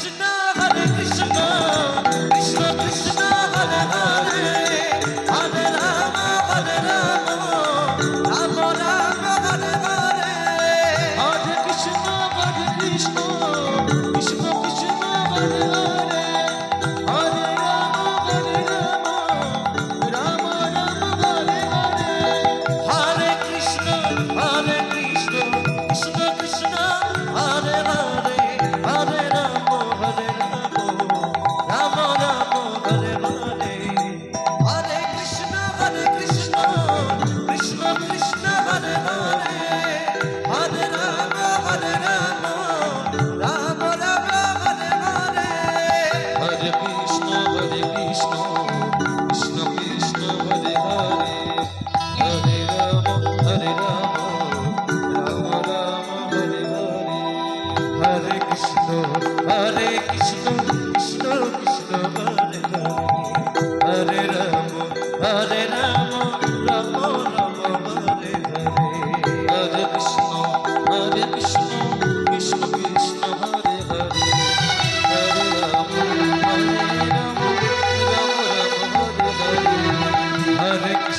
Krishna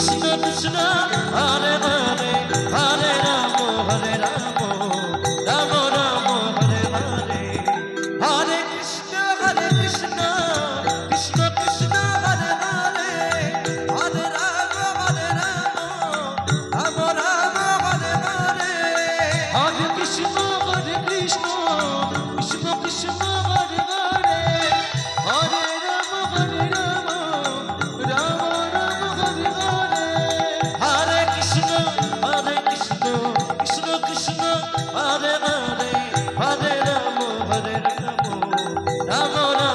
İşine düşüne aleme Sagra